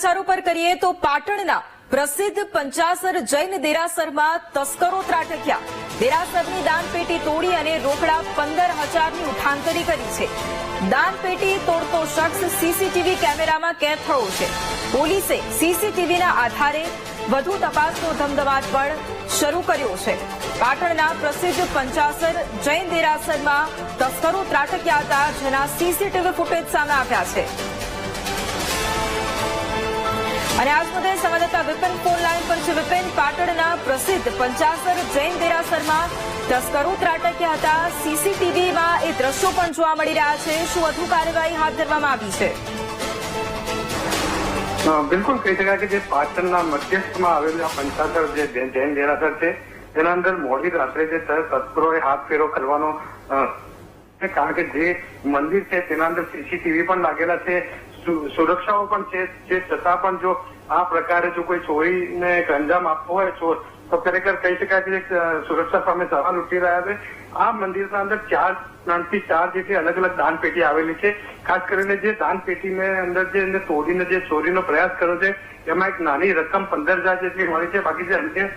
સમાચારો પર કરીએ તો પાટણના પ્રસિદ્ધ પંચાસર જૈન દેરાસરમાં તસ્કરો ત્રાટક્યા. દેરાસરની દાનપેટી તોડી અને રોકડા પંદર હજારની ઉઠાંતરી કરી છે. દાનપેટી તોડતો શખ્સ સીસીટીવી કેમેરામાં કેદ થયો છે. પોલીસે સીસીટીવીના આધારે વધુ તપાસનો ધમધમાટ પણ શરૂ કર્યો છે. પાટણના પ્રસિદ્ધ પંચાસર જૈન દેરાસરમાં તસ્કરો ત્રાટક્યા હતા, જેના સીસીટીવી ફૂટેજ સામે આવ્યા છે. અને આ મુદ્દે સંવાદદાતા વિપિન ફોન લાઈન પર છે. વિપિન, પાટણના પ્રસિદ્ધ પંચાસર જૈન દેરાસરમાં તસ્કરો ત્રાટક્યા હતા. સીસીટીવીમાં એ દ્રશ્યો પણ જોવા મળી રહ્યા છે. શું વધુ કાર્યવાહી હાથ ધરવામાં આવી છે? બિલકુલ કહી શકાય કે જે પાટણના મધ્યસ્થમાં આવેલા પંચાસર જે જૈન દેરાસર છે, તેના અંદર મોડી રાત્રે જે તસ્કરોએ હાથ ફેરો કરવાનો કારણ કે જે મંદિર છે તેના અંદર સીસીટીવી પણ લાગેલા છે. સુરક્ષાઓ પણ છે જે છતાં પણ જો આ પ્રકારે જો કોઈ ચોરીને અંજામ આપવો હોય ચોર, તો ખરેખર કહી શકાય કે સુરક્ષા સામે સવાલ ઉઠી રહ્યા છે. આ મંદિરના અંદર ચાર, ત્રણથી ચાર જેટલી અલગ અલગ દાન પેટી આવેલી છે. ખાસ કરીને જે દાન પેટીને અંદર જે એને તોડીને જે ચોરીનો પ્રયાસ કર્યો છે, એમાં એક નાની રકમ પંદર હજાર જેટલી મળી છે. બાકી જે અન્ય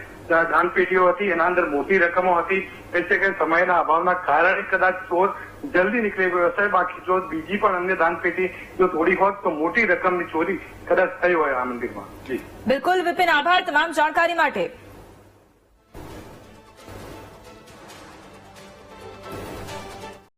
દાન પેટીઓ હતી, એના અંદર મોટી રકમો હતી. છે કે સમયના અભાવના કારણે કદાચ ચોર જલ્દી નીકળી ગયો હશે. બાકી જો બીજી પણ અન્ય દાન પેટી જો તોડી હોત, તો મોટી રકમની ચોરી કદાચ થઈ હોય આ મંદિરમાં. બિલકુલ વિપિન આભાર તમામ જાણકારી માટે.